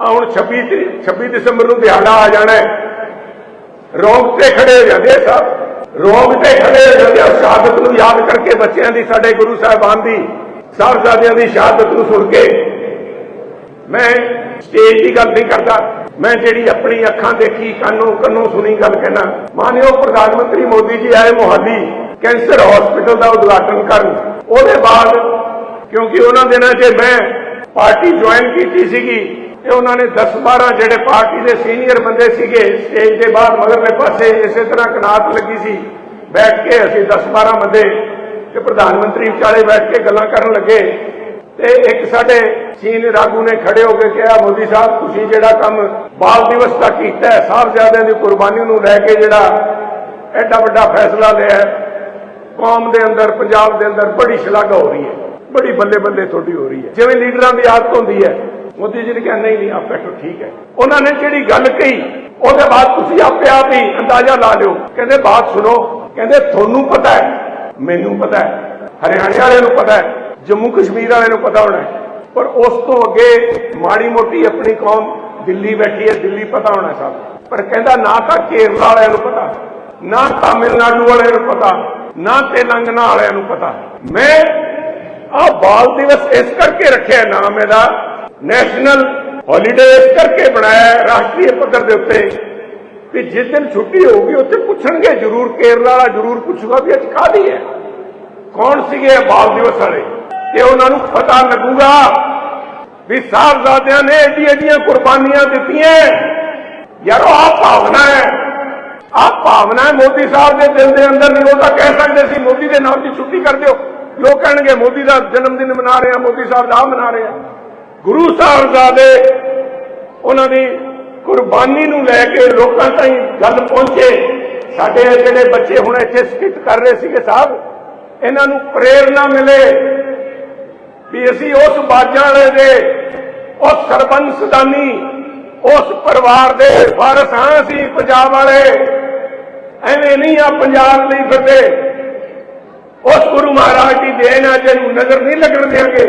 ਆ ਹੁਣ 26 ਤਰੀਕ 26 ਦਸੰਬਰ ਨੂੰ ਦਿਹਾੜਾ ਆ ਜਾਣਾ ਹੈ। ਰੋਂਗ ਤੇ ਖੜੇ ਹੋ ਜਾਂਦੇ ਸਾਹਿਬ ਸਭ। ਰੋਂਗ ਤੇ ਖੜੇ ਹੋ ਜਾਂਦੇ ਆ। ਸ਼ਹਾਦਤ ਨੂੰ ਯਾਦ ਕਰਕੇ ਬੱਚਿਆਂ ਦੀ, ਸਾਡੇ ਗੁਰੂ ਸਾਹਿਬਾਨ ਦੀ, ਸਾਹਿਬਜ਼ਾਦਿਆਂ ਦੀ ਸ਼ਹਾਦਤ ਨੂੰ ਸੁਣ ਕੇ ਮੈਂ ਸਟੇਜ ਦੀ ਗੱਲ ਨਹੀਂ ਕਰਦਾ। ਮੈਂ ਜਿਹੜੀ ਆਪਣੀ ਅੱਖਾਂ ਦੇਖੀ, ਕੰਨੋਂ ਕੰਨੋਂ ਸੁਣੀ ਗੱਲ ਕਹਿਣਾ। ਮਾਨਿਓ ਪ੍ਰਧਾਨ ਮੰਤਰੀ ਮੋਦੀ ਜੀ, ਆਏ ਮੋਹਾਲੀ ਕੈਂਸਰ ਹਸਪੀਟਲ ਦਾ ਉਦਘਾਟਨ ਕਰਨ। ਉਹਦੇ ਬਾਅਦ, ਕਿਉਂਕਿ ਉਹਨਾਂ ਦਿਨਾਂ 'ਚ ਮੈਂ ਪਾਰਟੀ ਜੁਆਇਨ ਕੀਤੀ ਸੀਗੀ ਤੇ ਉਹਨਾਂ ਨੇ 10 12 ਜਿਹੜੇ ਪਾਰਟੀ ਦੇ ਸੀਨੀਅਰ ਬੰਦੇ ਸੀਗੇ ਸਟੇਜ ਦੇ ਬਾਹਰ ਮਗਰਲੇ ਪਾਸੇ ਇਸੇ ਤਰ੍ਹਾਂ ਕਨਾਤ ਲੱਗੀ ਸੀ। ਬੈਠ ਕੇ ਅਸੀਂ 10 12 ਬੰਦੇ ਤੇ ਪ੍ਰਧਾਨ ਮੰਤਰੀ ਵਿਚਾਲੇ ਬੈਠ ਕੇ ਗੱਲਾਂ ਕਰਨ ਲੱਗੇ। ਤੇ ਇੱਕ ਸਾਡੇ ਸੀਨੀਅਰ ਆਗੂ ਨੇ ਖੜੇ ਹੋ ਕੇ ਕਿਹਾ, ਮੋਦੀ ਸਾਹਿਬ, ਤੁਸੀਂ ਜਿਹੜਾ ਕੰਮ ਬਾਲ ਦਿਵਸ ਦਾ ਕੀਤਾ ਹੈ, ਸਾਹਿਬਜ਼ਾਦਿਆਂ ਦੀ ਕੁਰਬਾਨੀ ਨੂੰ ਲੈ ਕੇ ਜਿਹੜਾ ਐਡਾ ਵੱਡਾ ਫੈਸਲਾ ਲਿਆ ਕੌਮ ਦੇ ਅੰਦਰ, ਪੰਜਾਬ ਦੇ ਅੰਦਰ ਬੜੀ ਸ਼ਲਾਘਾ ਹੋ ਰਹੀ ਹੈ। ਬੜੀ ਬੱਲੇ ਬੱਲੇ ਤੁਹਾਡੀ ਹੋ ਰਹੀ ਹੈ। ਜਿਵੇਂ ਲੀਡਰਾਂ ਦੀ ਆਦਤ ਹੁੰਦੀ ਹੈ ਮੋਦੀ ਜੀ ਨੇ ਕਿਹਾ, ਨਹੀਂ ਨਹੀਂ, ਆਪੇ ਤੋਂ ਠੀਕ ਹੈ। ਉਹਨਾਂ ਨੇ ਜਿਹੜੀ ਗੱਲ ਕਹੀ, ਉਹਦੇ ਬਾਅਦ ਤੁਸੀਂ ਆਪੇ ਆਪ ਹੀ ਅੰਦਾਜ਼ਾ ਲਾ ਲਿਓ। ਕਹਿੰਦੇ, ਬਾਤ ਸੁਣੋ। ਕਹਿੰਦੇ, ਤੁਹਾਨੂੰ ਪਤਾ ਹੈ, ਮੈਨੂੰ ਪਤਾ ਹੈ, ਹਰਿਆਣੇ ਵਾਲਿਆਂ ਨੂੰ ਪਤਾ ਹੈ, ਜੰਮੂ ਕਸ਼ਮੀਰ ਵਾਲਿਆਂ ਨੂੰ ਪਤਾ ਹੋਣਾ ਪਰ ਉਸ ਤੋਂ ਅੱਗੇ ਮਾੜੀ ਮੋਟੀ ਆਪਣੀ ਕੌਮ ਦਿੱਲੀ ਬੈਠੀ ਹੈ, ਦਿੱਲੀ ਪਤਾ ਹੋਣਾ ਸਭ। ਪਰ ਕਹਿੰਦਾ, ਨਾ ਤਾਂ ਕੇਰਲਾ ਵਾਲਿਆਂ ਨੂੰ ਪਤਾ, ਨਾ ਤਾਮਿਲਨਾਡੂ ਵਾਲਿਆਂ ਨੂੰ ਪਤਾ, ਨਾ ਤੇਲੰਗਾਨਾ ਵਾਲਿਆਂ ਨੂੰ ਪਤਾ। ਮੈਂ ਆ ਬਾਲ ਦਿਵਸ ਇਸ ਕਰਕੇ ਰੱਖਿਆ ਨਾਮ ਇਹਦਾ ਨੈਸ਼ਨਲ ਹੌਲੀਡੇ ਇਸ ਕਰਕੇ ਬਣਾਇਆ ਹੈ, ਰਾਸ਼ਟਰੀ ਪੱਧਰ ਦੇ ਉੱਤੇ, ਵੀ ਜਿਸ ਦਿਨ ਛੁੱਟੀ ਹੋਊਗੀ, ਉੱਥੇ ਪੁੱਛਣਗੇ ਜ਼ਰੂਰ, ਕੇਰਲਾ ਵਾਲਾ ਜ਼ਰੂਰ ਪੁੱਛੂਗਾ ਵੀ ਅੱਜ ਕਾਹਦੀ ਹੈ। ਕੌਣ ਸੀਗੇ ਬਾਲ ਦਿਵਸ ਵਾਲੇ? ਤੇ ਉਹਨਾਂ ਨੂੰ ਪਤਾ ਲੱਗੂਗਾ ਵੀ ਸਾਹਿਬਜ਼ਾਦਿਆਂ ਨੇ ਏਡੀ ਏਡੀਆਂ ਕੁਰਬਾਨੀਆਂ ਦਿੱਤੀਆਂ ਯਾਰੋ, ਆਹ ਭਾਵਨਾ ਹੈ। ਆਹ ਭਾਵਨਾ ਹੈ ਮੋਦੀ ਸਾਹਿਬ ਦੇ ਦਿਲ ਦੇ ਅੰਦਰ ਨਹੀਂ ਉਹ ਤਾਂ ਕਹਿ ਸਕਦੇ ਸੀ, ਮੋਦੀ ਦੇ ਨਾਮ ਦੀ ਛੁੱਟੀ ਕਰ ਦਿਓ। ਲੋਕ ਕਹਿਣਗੇ, ਮੋਦੀ ਦਾ ਜਨਮ ਦਿਨ ਮਨਾ ਰਹੇ ਆ ਮੋਦੀ ਸਾਹਿਬ ਦਾ ਆਹ ਮਨਾ ਰਹੇ। ਆ ਗੁਰੂ ਸਾਹਿਬਜ਼ਾਦੇ ਉਹਨਾਂ ਦੀ ਕੁਰਬਾਨੀ ਨੂੰ ਲੈ ਕੇ ਲੋਕਾਂ ਤਾਈਂ ਗੱਲ ਪਹੁੰਚੇ। ਸਾਡੇ ਜਿਹੜੇ ਬੱਚੇ ਹੁਣ ਇੱਥੇ ਸਕਿੱਟ ਕਰ ਰਹੇ ਸੀਗੇ ਸਾਹਿਬ, ਇਹਨਾਂ ਨੂੰ ਪ੍ਰੇਰਣਾ ਮਿਲੇ ਵੀ ਅਸੀਂ ਉਸ ਬਾਜਾਂ ਵਾਲੇ ਦੇ, ਉਸ ਸਰਬੰਸਦਾਨੀ ਉਸ ਪਰਿਵਾਰ ਦੇ ਵਾਰਸ ਹਾਂ ਅਸੀਂ ਪੰਜਾਬ ਵਾਲੇ। ਐਵੇਂ ਨਹੀਂ ਆ ਪੰਜਾਬ ਲਈ ਫਿਰਦੇ। ਉਸ ਗੁਰੂ ਮਹਾਰਾਜ ਦੀ ਦੇਣ ਆ ਜਿਹਨੂੰ ਨਜ਼ਰ ਨਹੀਂ ਲੱਗਣ ਦੇਾਂਗੇ